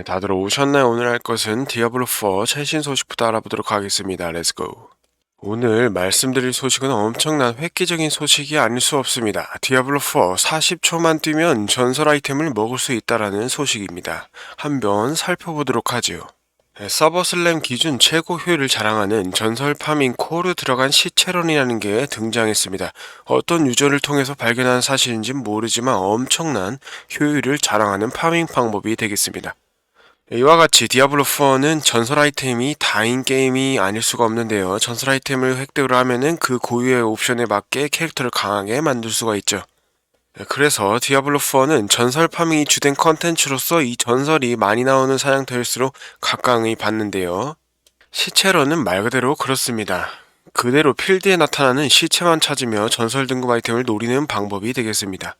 네, 다들 오셨나요? 오늘 할 것은 디아블로4 최신 소식부터 알아보도록 하겠습니다. 렛츠고. 오늘 말씀드릴 소식은 엄청난 획기적인 소식이 아닐 수 없습니다. 디아블로4 40초만 뛰면 전설 아이템을 먹을 수 있다라는 소식입니다. 한번 살펴보도록 하지요. 네, 서버 슬램 기준 최고 효율을 자랑하는 전설 파밍 코어로 들어간 시체론이라는 게 등장했습니다. 어떤 유저를 통해서 발견한 사실인지 모르지만 엄청난 효율을 자랑하는 파밍 방법이 되겠습니다. 이와 같이 디아블로4는 전설 아이템이 다인 게임이 아닐 수가 없는데요. 전설 아이템을 획득을 하면은 그 고유의 옵션에 맞게 캐릭터를 강하게 만들 수가 있죠. 네, 그래서 디아블로4는 전설 파밍이 주된 컨텐츠로서 이 전설이 많이 나오는 사냥터일수록 각광이 받는데요. 시체로는 말 그대로 그렇습니다. 그대로 필드에 나타나는 시체만 찾으며 전설 등급 아이템을 노리는 방법이 되겠습니다.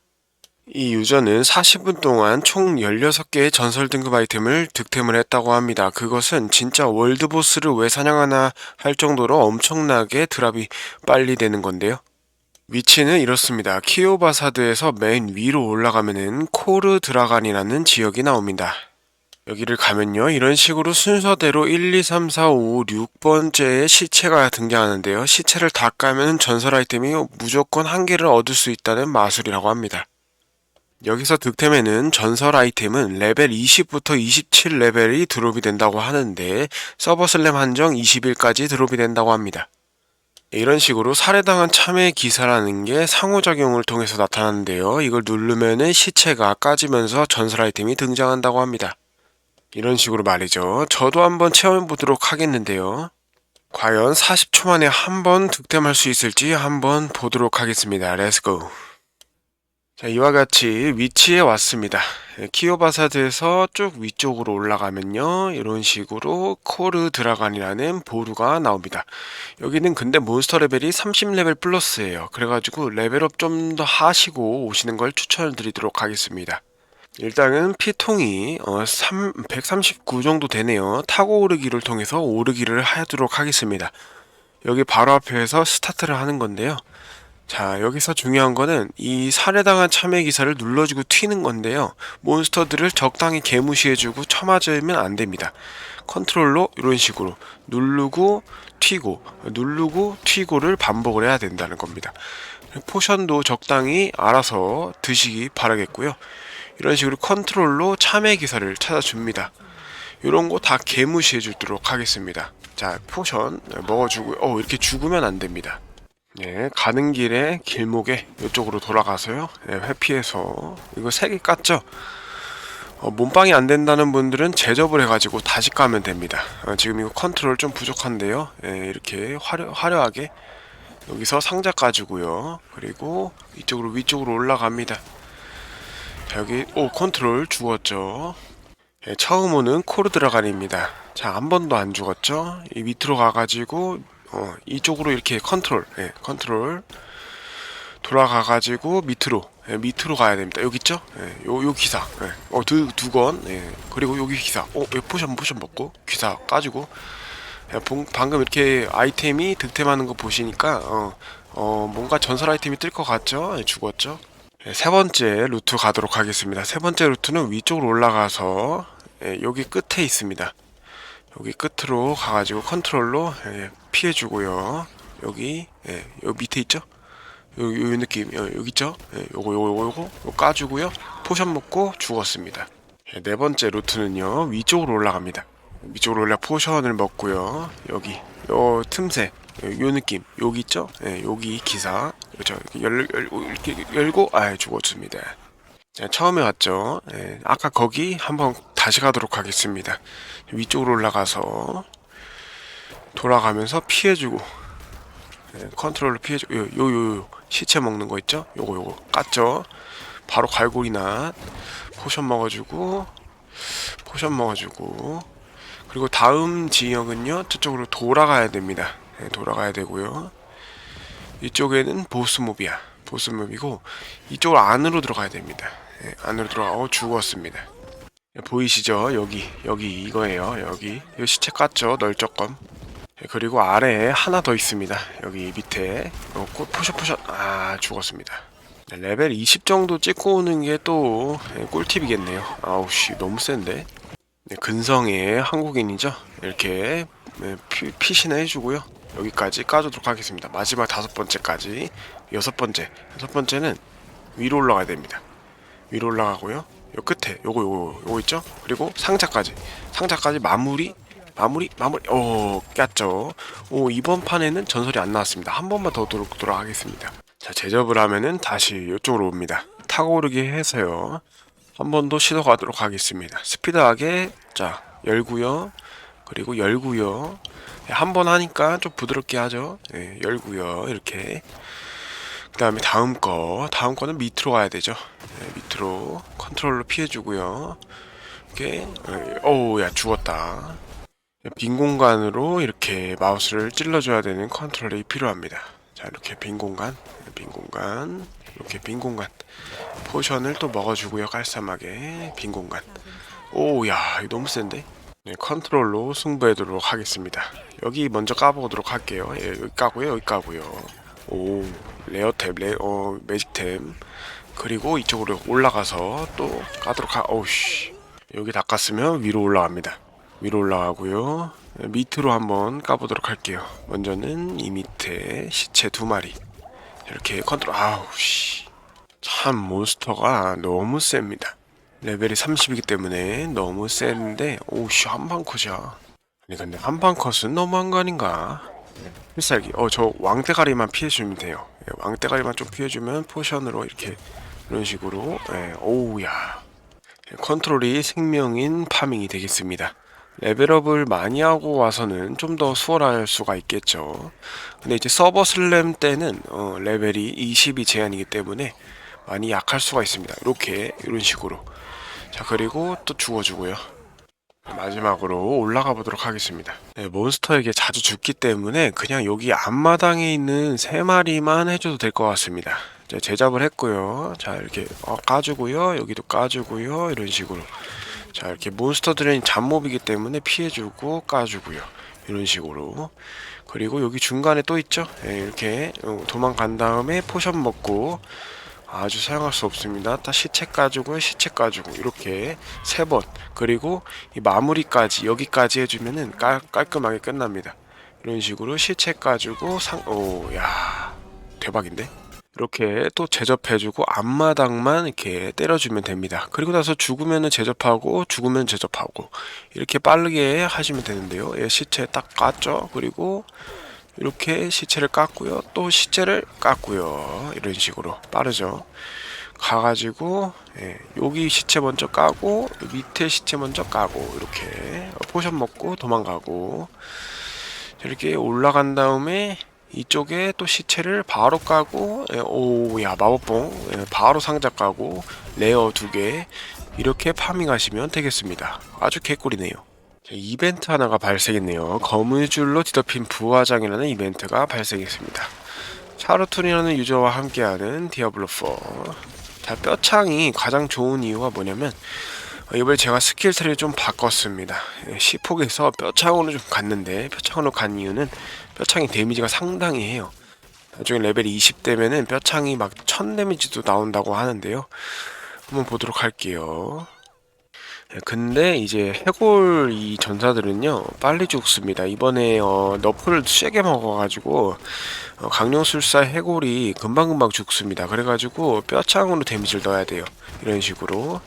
이 유저는 40분 동안 총 16개의 전설 등급 아이템을 득템을 했다고 합니다. 그것은 진짜 월드보스를 왜 사냥하나 할 정도로 엄청나게 드랍이 빨리 되는 건데요. 위치는 이렇습니다. 키오바사드에서 맨 위로 올라가면은 코르 드라간이라는 지역이 나옵니다. 여기를 가면요. 이런 식으로 순서대로 1, 2, 3, 4, 5, 6번째의 시체가 등장하는데요. 시체를 다 까면 전설 아이템이 무조건 한 개를 얻을 수 있다는 마술이라고 합니다. 여기서 득템에는 전설 아이템은 레벨 20부터 27레벨이 드롭이 된다고 하는데 서버 슬램 한정 20일까지 드롭이 된다고 합니다. 이런 식으로 살해당한 참회 기사라는 게 상호작용을 통해서 나타나는데요. 이걸 누르면은 시체가 까지면서 전설 아이템이 등장한다고 합니다. 이런 식으로 말이죠. 저도 한번 체험해 보도록 하겠는데요. 과연 40초 만에 한번 득템할 수 있을지 한번 보도록 하겠습니다. 렛츠고. 자, 이와 같이 위치에 왔습니다. 예, 키오바사드에서 쭉 위쪽으로 올라가면요. 이런 식으로 코르 드라간이라는 보루가 나옵니다. 여기는 근데 몬스터 레벨이 30레벨 플러스예요. 그래가지고 레벨업 좀 더 하시고 오시는 걸 추천을 드리도록 하겠습니다. 일단은 피통이 어, 3, 139 정도 되네요. 타고 오르기를 통해서 오르기를 하도록 하겠습니다. 여기 바로 앞에서 스타트를 하는 건데요. 자, 여기서 중요한 거는 이 살해당한 참외 기사를 눌러주고 튀는 건데요. 몬스터들을 적당히 개무시해주고 쳐맞으면 안 됩니다. 컨트롤로 이런 식으로 누르고 튀고 누르고 튀고를 반복을 해야 된다는 겁니다. 포션도 적당히 알아서 드시기 바라겠고요. 이런 식으로 컨트롤로 참외 기사를 찾아줍니다. 이런 거 다 개무시해 주도록 하겠습니다. 자, 포션 먹어주고, 어, 이렇게 죽으면 안 됩니다. 예, 가는 길에 길목에 이쪽으로 돌아가서요. 예, 회피해서 이거 세 개 깠죠. 어, 몸빵이 안 된다는 분들은 제접을 해가지고 다시 까면 됩니다. 어, 지금 이거 컨트롤 좀 부족한데요. 예, 이렇게 화려, 화려하게 여기서 상자 까주고요. 그리고 이쪽으로 위쪽으로 올라갑니다. 자, 여기 오 컨트롤 죽었죠. 예, 처음 오는 코르 드라간입니다. 자, 한 번도 안 죽었죠. 이 밑으로 가가지고 어, 이쪽으로 이렇게 컨트롤, 예, 컨트롤 돌아가 가지고 밑으로, 예, 밑으로 가야 됩니다. 여기 있죠? 예, 요, 요 기사, 예, 어, 두, 두 건, 예, 그리고 여기 기사, 어, 왜 포션, 포션 먹고, 기사 까지고, 예, 봉, 방금 이렇게 아이템이 득템하는 거 보시니까, 어, 어, 뭔가 전설 아이템이 뜰 것 같죠? 예, 죽었죠? 예, 세 번째 루트 가도록 하겠습니다. 세 번째 루트는 위쪽으로 올라가서, 예, 여기 끝에 있습니다. 여기 끝으로 가가지고 컨트롤로 예, 피해주고요. 여기 예, 여기 밑에 있죠? 요, 요 느낌 요, 여기 있죠? 예, 요거 요거 요거 요거 요거 까주고요. 포션 먹고 죽었습니다. 예, 네 번째 루트는요 위쪽으로 올라갑니다. 위쪽으로 올라 포션을 먹고요. 여기 요 틈새 요, 요 느낌 여기 있죠? 예, 여기 기사 그렇죠? 열, 열, 이렇게 열고 아 죽었습니다. 자, 처음에 왔죠. 예, 아까 거기 한번 다시 가도록 하겠습니다. 위쪽으로 올라가서 돌아가면서 피해주고 예, 컨트롤로 피해주고 요요 요 시체 먹는 거 있죠? 요거 요거 깠죠? 바로 갈고리나 포션 먹어주고 포션 먹어주고 그리고 다음 지역은요 저쪽으로 돌아가야 됩니다. 예, 돌아가야 되고요. 이쪽에는 보스몹이야. 보스몹이고 이쪽으로 안으로 들어가야 됩니다. 예, 안으로 들어가. 어 죽었습니다. 예, 보이시죠? 여기 여기 이거예요. 여기 이 시체 깠죠? 널쩍검. 예, 그리고 아래에 하나 더 있습니다. 여기 밑에 어, 꽃 포션 아 죽었습니다. 네, 레벨 20 정도 찍고 오는 게 또 꿀팁이겠네요. 아우 씨 너무 센데. 네, 근성의 한국인이죠. 이렇게 네, 피, 피신을 해주고요. 여기까지 까주도록 하겠습니다. 마지막 다섯 번째까지 여섯 번째 여섯 번째는 위로 올라가야 됩니다. 위로 올라가고요. 요 끝에 요거 요거 요거 있죠? 그리고 상자까지 상자까지 마무리 마무리 마무리 오 깼죠. 오 이번 판에는 전설이 안 나왔습니다. 한 번만 더 돌도록 하겠습니다. 자 제접을 하면은 다시 이쪽으로 옵니다. 타고 오르기 해서요. 한 번 더 시도 가도록 하겠습니다. 스피드하게 자 열고요. 그리고 열고요. 한 번 하니까 좀 부드럽게 하죠. 예, 열고요. 이렇게. 그 다음에 다음 거. 다음 거는 밑으로 가야 되죠. 예, 밑으로 컨트롤로 피해주고요. 이렇게. 예, 오우, 야, 죽었다. 빈 공간으로 이렇게 마우스를 찔러줘야 되는 컨트롤이 필요합니다. 자, 이렇게 빈 공간, 빈 공간, 이렇게 빈 공간. 포션을 또 먹어주고요. 깔쌈하게. 빈 공간. 오, 야, 이거 너무 센데? 네, 컨트롤로 승부해도록 하겠습니다. 여기 먼저 까보도록 할게요. 예, 여기 까고요, 여기 까고요. 오, 레어탭, 레, 어, 매직템. 그리고 이쪽으로 올라가서 또 까도록 하, 오우씨. 여기 다 깠으면 위로 올라갑니다. 위로 올라가고요. 예, 밑으로 한번 까보도록 할게요. 먼저는 이 밑에 시체 두 마리. 이렇게 컨트롤, 아우씨. 참, 몬스터가 너무 셉니다. 레벨이 30이기 때문에 너무 센데 오씨 한방 컷이야 아니 근데 한방 컷은 너무한 거 아닌가 필살기 어 저 왕대가리만 피해주면 돼요 예, 왕대가리만 좀 피해주면 포션으로 이렇게 이런 식으로 예, 오우야. 예, 컨트롤이 생명인 파밍이 되겠습니다. 레벨업을 많이 하고 와서는 좀 더 수월할 수가 있겠죠. 근데 이제 서버 슬램 때는 어, 레벨이 20이 제한이기 때문에 많이 약할 수가 있습니다. 이렇게 이런 식으로. 자 그리고 또 죽어주고요 마지막으로 올라가 보도록 하겠습니다. 네, 몬스터에게 자주 죽기 때문에 그냥 여기 앞마당에 있는 세 마리만 해줘도 될 것 같습니다. 자, 제잡을 했고요. 자 이렇게 어, 까주고요. 여기도 까주고요. 이런 식으로. 자 이렇게 몬스터들은 잡몹이기 때문에 피해주고 까주고요. 이런 식으로. 그리고 여기 중간에 또 있죠? 네, 이렇게 어, 도망간 다음에 포션 먹고 아주 사용할 수 없습니다. 다 시체 까주고 시체 까주고 이렇게 세 번 그리고 이 마무리까지 여기까지 해주면은 깔, 깔끔하게 끝납니다. 이런 식으로 시체 까주고 상 오야 대박인데 이렇게 또 제접해주고 앞마당만 이렇게 때려주면 됩니다. 그리고 나서 죽으면은 제접하고 죽으면 제접하고 이렇게 빠르게 하시면 되는데요. 예, 시체 딱 깠죠. 그리고 이렇게 시체를 깠고요. 또 시체를 깠고요. 이런 식으로 빠르죠. 가가지고 예, 여기 시체 먼저 까고 밑에 시체 먼저 까고 이렇게 포션 먹고 도망가고 이렇게 올라간 다음에 이쪽에 또 시체를 바로 까고 예, 오야 마법봉 예, 바로 상자 까고 레어 두 개 이렇게 파밍하시면 되겠습니다. 아주 개꿀이네요. 자, 이벤트 하나가 발생했네요. 거물줄로 뒤덮인 부화장이라는 이벤트가 발생했습니다. 차르툰이라는 유저와 함께하는 디아블로4. 자, 뼈창이 가장 좋은 이유가 뭐냐면 어, 이번에 제가 스킬 트리를 좀 바꿨습니다. 예, 시폭에서 뼈창으로 좀 갔는데 뼈창으로 간 이유는 뼈창이 데미지가 상당히 해요. 나중에 레벨이 20되면은 뼈창이 막 1000 데미지도 나온다고 하는데요. 한번 보도록 할게요. 예, 근데 이제 해골 이 전사들은요 빨리 죽습니다. 이번에 어, 너프를 세게 먹어가지고 어, 강령술사 해골이 금방금방 죽습니다. 그래가지고 뼈창으로 데미지를 넣어야 돼요. 이런 식으로.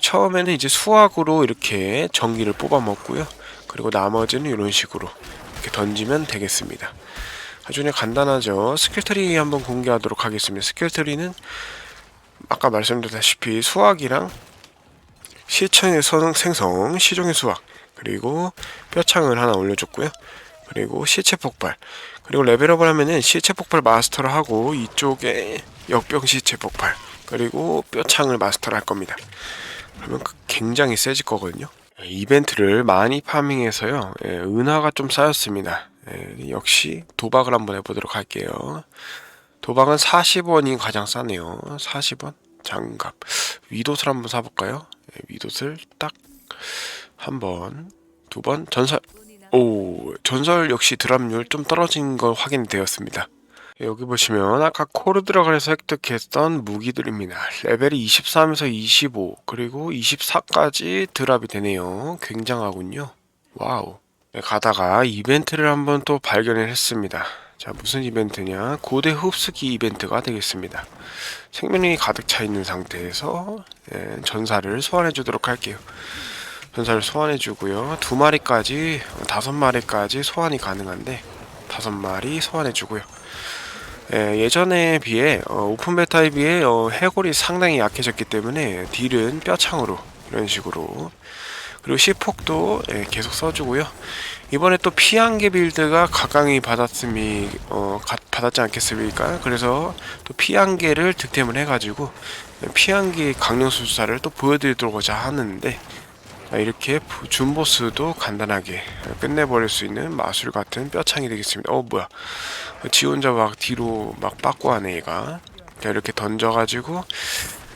처음에는 이제 수학으로 이렇게 전기를 뽑아 먹고요. 그리고 나머지는 이런 식으로 이렇게 던지면 되겠습니다. 아주 그냥 간단하죠. 스킬트리 한번 공개하도록 하겠습니다. 스킬트리는 아까 말씀드렸다시피 수학이랑 시청의 선 생성, 시종의 수확, 그리고 뼈창을 하나 올려줬고요. 그리고 시체 폭발. 그리고 레벨업을 하면은 시체 폭발 마스터를 하고 이쪽에 역병 시체 폭발. 그리고 뼈창을 마스터를 할 겁니다. 그러면 그 굉장히 세질 거거든요. 이벤트를 많이 파밍해서요. 예, 은하가 좀 쌓였습니다. 예, 역시 도박을 한번 해보도록 할게요. 도박은 40원이 가장 싸네요. 40원. 장갑. 위도술 한번 사볼까요? 예, 위도술 딱한 번, 두 번, 전설. 오, 전설 역시 드랍률 좀 떨어진 거 확인되었습니다. 여기 보시면 아까 코르 드라 그래서 획득했던 무기들입니다. 레벨이 23에서 25 그리고 24까지 드랍이 되네요. 굉장하군요. 와우. 네, 가다가 이벤트를 한번 또 발견을 했습니다. 자 무슨 이벤트냐 고대 흡수기 이벤트가 되겠습니다. 생명력이 가득 차 있는 상태에서 예, 전사를 소환해 주도록 할게요. 전사를 소환해 주고요. 두 마리까지 어, 다섯 마리까지 소환이 가능한데 다섯 마리 소환해 주고요. 예, 전에 비해 어, 오픈 베타에 비해 어, 해골이 상당히 약해졌기 때문에 딜은 뼈창으로 이런 식으로 그리고 시폭도 예, 계속 써주고요. 이번에 또 피한개 빌드가 각광이 받았음이 어, 가, 받았지 않겠습니까? 그래서 또 피한개를 득템을 해가지고 피한개 강령술사를 또 보여드리도록자 하는데 아, 이렇게 준보스도 간단하게 끝내버릴 수 있는 마술 같은 뼈창이 되겠습니다. 어 뭐야 지 혼자 막 뒤로 막 빠꾸 하네 얘가 이렇게 던져가지고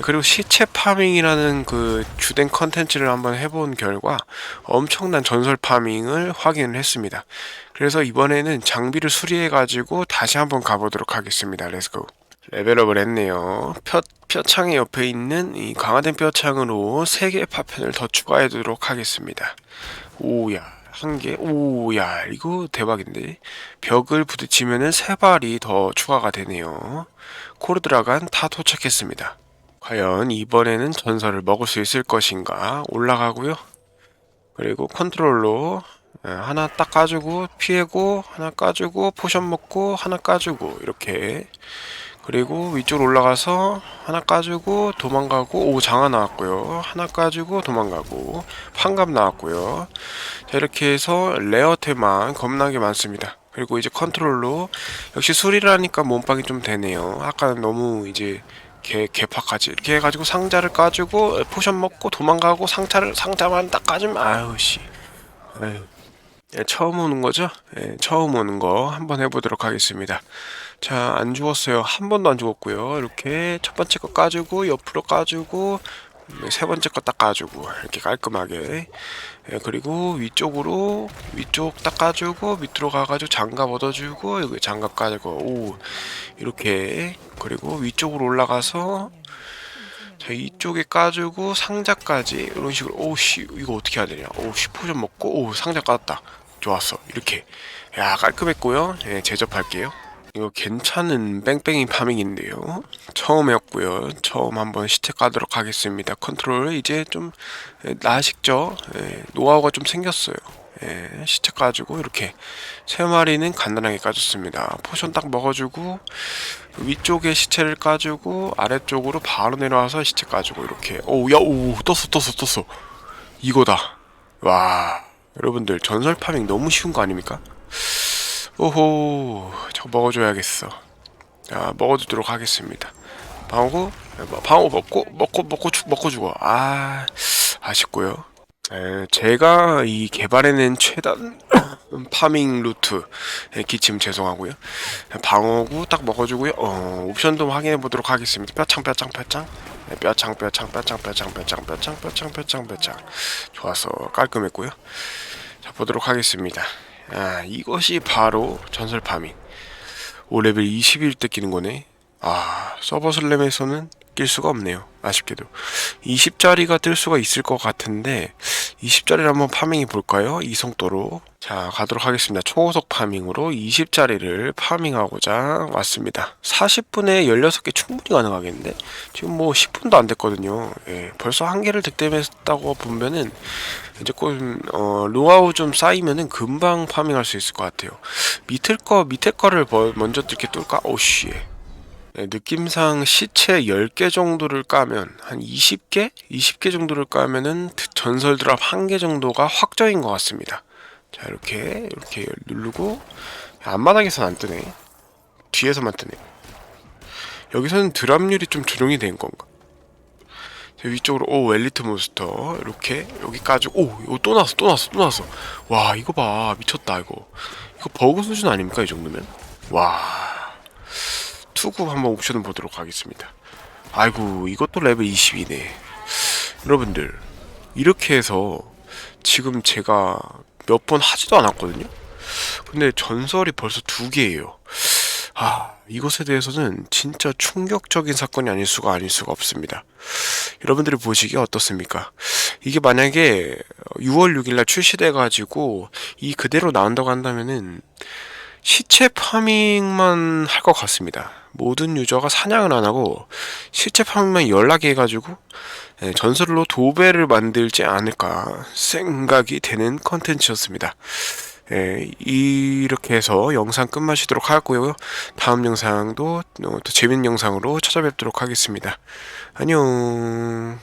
그리고 시체 파밍이라는 그 주된 컨텐츠를 한번 해본 결과 엄청난 전설 파밍을 확인을 했습니다. 그래서 이번에는 장비를 수리해가지고 다시 한번 가보도록 하겠습니다. 렛츠고. 레벨업을 했네요. 표, 표창의 옆에 있는 이 강화된 뼈창으로 3개의 파편을 더 추가해두도록 하겠습니다. 오야 한 개, 오 야 이거 대박인데 벽을 부딪히면은 세 발이 더 추가가 되네요. 코르드라간 다 도착했습니다. 과연 이번에는 전설을 먹을 수 있을 것인가 올라가고요. 그리고 컨트롤로 예, 하나 딱 까주고 피해고 하나 까주고 포션 먹고 하나 까주고 이렇게 그리고 위쪽으로 올라가서 하나 까주고 도망가고 오 장화 나왔고요. 하나 까주고 도망가고 판갑 나왔고요. 자 이렇게 해서 레어테만 겁나게 많습니다. 그리고 이제 컨트롤로 역시 수리라니까 몸빵이 좀 되네요. 아까는 너무 이제 개, 개파까지 이렇게 해가지고 상자를 까주고 포션 먹고 도망가고 상자를 상자만 딱 까주면 아유 씨. 아유 예, 처음 오는 거죠? 예, 처음 오는 거 한번 해보도록 하겠습니다. 자, 안 죽었어요. 한 번도 안 죽었고요. 이렇게 첫 번째 거 까주고 옆으로 까주고 네, 세 번째 거 딱 까주고 이렇게 깔끔하게 예, 그리고 위쪽으로 위쪽 딱 까주고 밑으로 가가지고 장갑 얻어주고 여기 장갑 까주고 오 이렇게 그리고 위쪽으로 올라가서 자 이쪽에 까주고 상자까지 이런 식으로 오씨 이거 어떻게 해야 되냐 오씨 포션 먹고 오 상자 까졌다 좋았어 이렇게 야 깔끔했고요 예, 제접할게요 이거 괜찮은 뺑뺑이 파밍인데요. 처음이었고요. 처음 한번 시체 까도록 하겠습니다. 컨트롤 이제 좀 나식죠. 예, 노하우가 좀 생겼어요. 예, 시체 까주고 이렇게 세 마리는 간단하게 까줬습니다. 포션 딱 먹어주고 위쪽에 시체를 까주고 아래쪽으로 바로 내려와서 시체 까주고 이렇게. 오야오 떴어 떴어 떴어. 이거다. 와 여러분들 전설 파밍 너무 쉬운 거 아닙니까? 오호 저거 먹어줘야겠어. 자 먹어주도록 하겠습니다. 방어구? 뭐, 방어 먹고 먹고 먹고 죽 먹고 죽어. 아 아쉽고요. 에, 제가 이 개발해낸 최단 파밍 루트. 에, 기침 죄송하고요. 방어구 딱 먹어주고요. 어, 옵션도 확인해 보도록 하겠습니다. 뼈창 뼈창 뼈창. 네, 뼈창 뼈창 뼈창 뼈창 뼈창 뼈창 뼈창 뼈창 뼈창. 좋아서 깔끔했고요. 자 보도록 하겠습니다. 아, 이것이 바로 전설 파밍. 오 레벨 20일 때 끼는 거네. 아, 서버 슬램에서는 낄 수가 없네요. 아쉽게도. 20짜리가 뜰 수가 있을 것 같은데 20짜리를 한번 파밍해 볼까요? 이성도로. 자, 가도록 하겠습니다. 초고속 파밍으로 20짜리를 파밍하고자 왔습니다. 40분에 16개 충분히 가능하겠는데 지금 뭐 10분도 안 됐거든요. 예, 벌써 한 개를 득템했다고 보면은 이제 좀 어, 노하우 좀 쌓이면은 금방 파밍할 수 있을 것 같아요. 밑에 거 밑에 거를 먼저 이렇게 뚫까? 오씨. 네, 느낌상 시체 10개 정도를 까면 한 20개? 20개 정도를 까면은 전설 드랍 1개 정도가 확정인 것 같습니다. 자 이렇게 이렇게 누르고 앞마당에선 안 뜨네. 뒤에서만 뜨네. 여기서는 드랍률이 좀 조정이 된 건가? 위쪽으로 오 엘리트 몬스터 이렇게 여기까지 오 이거 또 나왔어 또 나왔어 또 나왔어 와 이거 봐 미쳤다 이거 이거 버그 수준 아닙니까 이 정도면 와 투구 한번 옵션을 보도록 하겠습니다. 아이고 이것도 레벨 20이네. 여러분들 이렇게 해서 지금 제가 몇 번 하지도 않았거든요. 근데 전설이 벌써 두 개예요. 아, 이것에 대해서는 진짜 충격적인 사건이 아닐 수가 아닐 수가 없습니다. 여러분들이 보시기에 어떻습니까? 이게 만약에 6월 6일날 출시돼가지고 이 그대로 나온다고 한다면은 시체 파밍만 할 것 같습니다. 모든 유저가 사냥을 안 하고 시체 파밍만 연락해 가지고 예, 전설로 도배를 만들지 않을까 생각이 되는 컨텐츠였습니다. 예, 이렇게 해서 영상 끝마치도록 하고요. 다음 영상도 어, 또 재밌는 영상으로 찾아뵙도록 하겠습니다. 안녕.